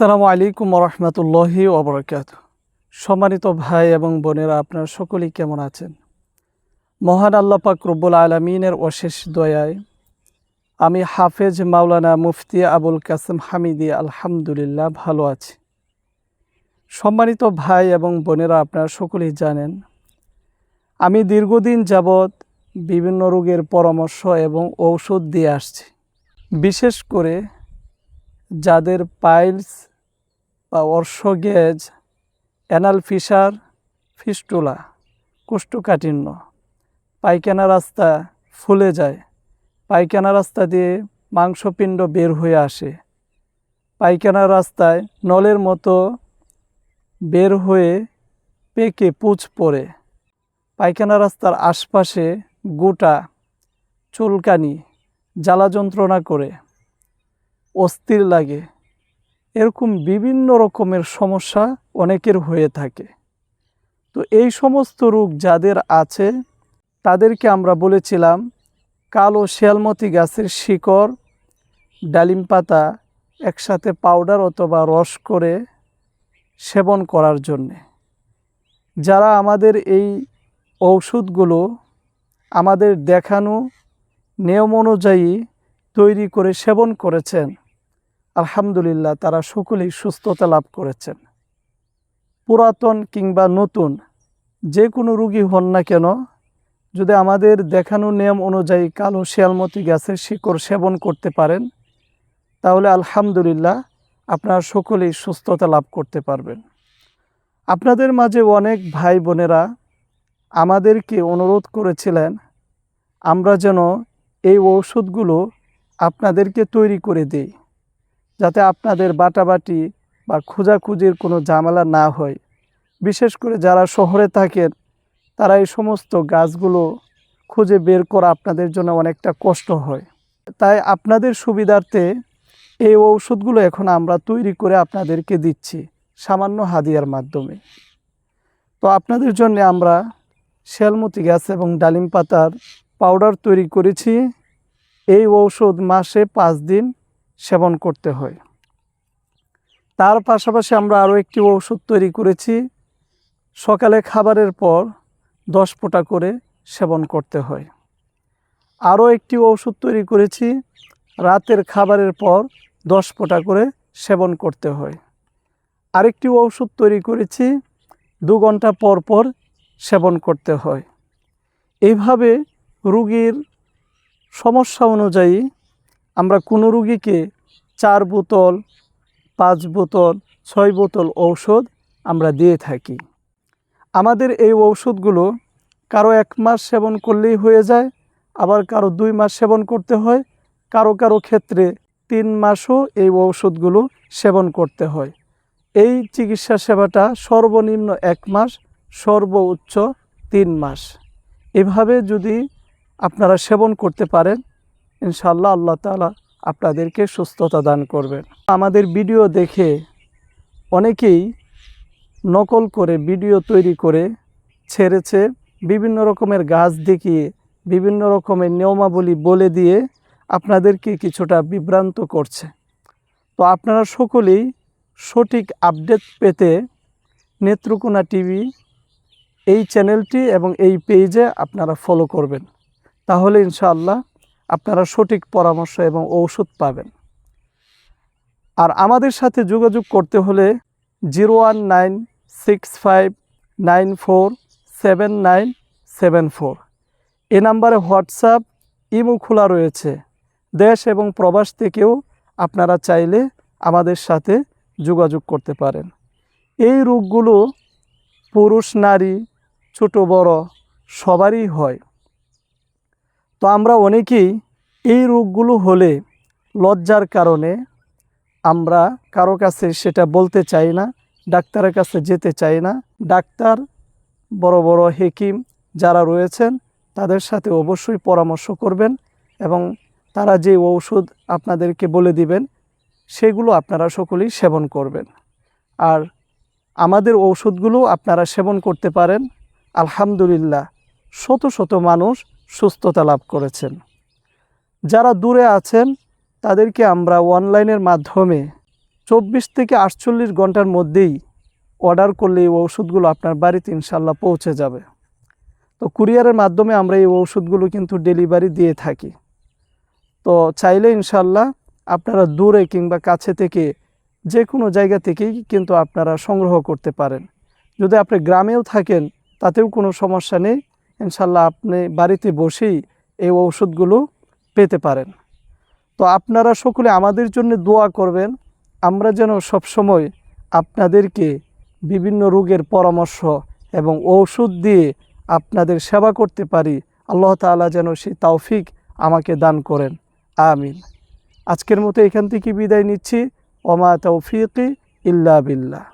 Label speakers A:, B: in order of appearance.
A: আসসালামু আলাইকুম রহমতুল্লাহি ওবরাকাত। সম্মানিত ভাই এবং বোনেরা, আপনারা সকলেই কেমন আছেন? মহান আল্লাহ পাক রব্বুল আলমিনের অশেষ দয়ায় আমি হাফেজ মাওলানা মুফতি আবুল কাসেম হামিদি, আলহামদুলিল্লাহ ভালো আছি। সম্মানিত ভাই এবং বোনেরা, আপনারা সকলেই জানেন, আমি দীর্ঘদিন যাবৎ বিভিন্ন রোগের পরামর্শ এবং ঔষধ দিয়ে আসছি। বিশেষ করে যাদের পাইলস বা অর্শগ্যাজ অ্যানাল ফিসার ফিস্টুলা, কোষ্ঠকাঠিন্য, পায়খানা রাস্তা ফুলে যায়, পায়খানা রাস্তা দিয়ে মাংসপিণ্ড বের হয়ে আসে, পায়খানা রাস্তায় নলের মতো বের হয়ে পেকে পুচ পড়ে, পায়খানা রাস্তার আশপাশে গোটা চুলকানি জ্বালা যন্ত্রণা করে, অস্থির লাগে এরকম বিভিন্ন রকমের সমস্যা অনেকের হয়ে থাকে। তো এই সমস্ত রোগ যাদের আছে, তাদেরকে আমরা বলেছিলাম, কালো শিয়ালমতি গাছের শিকড়, ডালিম পাতা একসাথে পাউডার অথবা রস করে সেবন করার জন্যে। যারা আমাদের এই ঔষধগুলো আমাদের দেখানো, নিয়ম অনুযায়ী তৈরি করে সেবন করেছেন আলহামদুলিল্লাহ, তারা সকলেই সুস্থতা লাভ করেছেন। পুরাতন কিংবা নতুন, যে কোনো রুগী হন না কেন, যদি আমাদের দেখানো নিয়ম অনুযায়ী কালো শিয়ালমতি গাছের শিকড় সেবন করতে পারেন, তাহলে আলহামদুলিল্লাহ আপনারা সকলেই সুস্থতা লাভ করতে পারবেন। আপনাদের মাঝে অনেক ভাই বোনেরা আমাদেরকে অনুরোধ করেছিলেন, আমরা যেন এই ঔষধগুলো আপনাদেরকে তৈরি করে দেই। যাতে আপনাদের বাটাবাটি বা খোঁজাখুঁজির কোনো ঝামেলা না হয়। বিশেষ করে যারা শহরে থাকেন, তারা এই সমস্ত গাছগুলো খুঁজে বের করা আপনাদের জন্য অনেকটা কষ্ট হয়। তাই আপনাদের সুবিধার্থে এই ঔষধগুলো এখন আমরা তৈরি করে আপনাদেরকে দিচ্ছি সামান্য হাদিয়ার মাধ্যমে। তো আপনাদের জন্য আমরা শেলমতি গাছ এবং ডালিম পাতার পাউডার তৈরি করেছি। এই ঔষধ মাসে পাঁচ দিন সেবন করতে হয়। তার পাশাপাশি আমরা আরও একটি ঔষধ তৈরি করেছি। সকালে খাবারের পর দশ ফোঁটা করে সেবন করতে হয়। আরও একটি ওষুধ তৈরি করেছি। রাতের খাবারের পর দশ ফোঁটা করে সেবন করতে হয়। আরেকটি ওষুধ তৈরি করেছি। দু ঘণ্টা পর পর সেবন করতে হয়। এইভাবে রুগীর সমস্যা অনুযায়ী আমরা কোনো রুগীকে চার বোতল, পাঁচ বোতল, ছয় বোতল ঔষধ আমরা দিয়ে থাকি। আমাদের এই ঔষধগুলো কারও এক মাস সেবন করলেই হয়ে যায়, আবার কারও দুই মাস সেবন করতে হয়। কারও কারও ক্ষেত্রে তিন মাসও এই ঔষধগুলো সেবন করতে হয়। এই চিকিৎসা সেবাটা সর্বনিম্ন এক মাস, সর্বোচ্চ তিন মাস। এভাবে যদি আপনারা সেবন করতে পারেন ইনশাল্লাহ আল্লাহ তালা আপনাদেরকে সুস্থতা দান করবেন। আমাদের ভিডিও দেখে অনেকেই নকল করে ভিডিও তৈরি করে ছেড়েছে, বিভিন্ন রকমের গাছ দেখিয়ে, বিভিন্ন রকমের নিয়মাবলী বলে দিয়ে আপনাদেরকে কিছুটা বিভ্রান্ত করছে। তো আপনারা সকলেই সঠিক আপডেট পেতে নেত্রকোনা টিভি এই চ্যানেলটি এবং এই পেজে আপনারা ফলো করবেন। তাহলে ইনশাআল্লাহ আপনারা সঠিক পরামর্শ এবং ঔষধ পাবেন। আর আমাদের সাথে যোগাযোগ করতে হলে zero one nine six five nine four seven nine seven four. এ নাম্বারে হোয়াটসঅ্যাপ, ইমো খোলা রয়েছে। দেশ এবং প্রবাস থেকেও আপনারা চাইলে আমাদের সাথে যোগাযোগ করতে পারেন। এই রোগগুলো পুরুষ, নারী, ছোট, বড় সবারই হয়। তো আমরা অনেকেই এই রোগগুলো হলে লজ্জার কারণে আমরা কারও কাছে সেটা বলতে চাই না, ডাক্তারের কাছে যেতে চাই না। ডাক্তার, বড় বড় হেকিম যারা রয়েছেন, তাদের সাথে অবশ্যই পরামর্শ করবেন এবং তারা যে ঔষধ আপনাদেরকে বলে দিবেন, সেগুলো আপনারা সকলেই সেবন করবেন। আর আমাদের ঔষধগুলো আপনারা সেবন করতে পারেন। আলহামদুলিল্লাহ, শত শত মানুষ সুস্থতা লাভ করেছেন। যারা দূরে আছেন, তাদেরকে আমরা অনলাইনের মাধ্যমে চব্বিশ থেকে আটচল্লিশ ঘণ্টার মধ্যেই অর্ডার করলে এই ওষুধগুলো আপনার বাড়িতে ইনশাল্লাহ পৌঁছে যাবে। তো কুরিয়ারের মাধ্যমে আমরা এই ওষুধগুলো কিন্তু ডেলিভারি দিয়ে থাকি। তো চাইলে ইনশাল্লাহ আপনারা দূরে কিংবা কাছে থেকে যে কোনো জায়গা থেকেই কিন্তু আপনারা সংগ্রহ করতে পারেন। যদি আপনি গ্রামেও থাকেন, তাতেও কোনো সমস্যা নেই। ইনশাল্লাহ আপনি বাড়িতে বসেই এই ঔষধগুলো পেতে পারেন। তো আপনারা সকলে আমাদের জন্য দোয়া করবেন, আমরা যেন সবসময় আপনাদেরকে বিভিন্ন রোগের পরামর্শ এবং ঔষধ দিয়ে আপনাদের সেবা করতে পারি। আল্লাহ তাআলা যেন সেই তৌফিক আমাকে দান করেন। আমিন। আজকের মতো এখান থেকে বিদায় নিচ্ছি। ওমা তৌফিকি ইল্লা বিল্লাহ।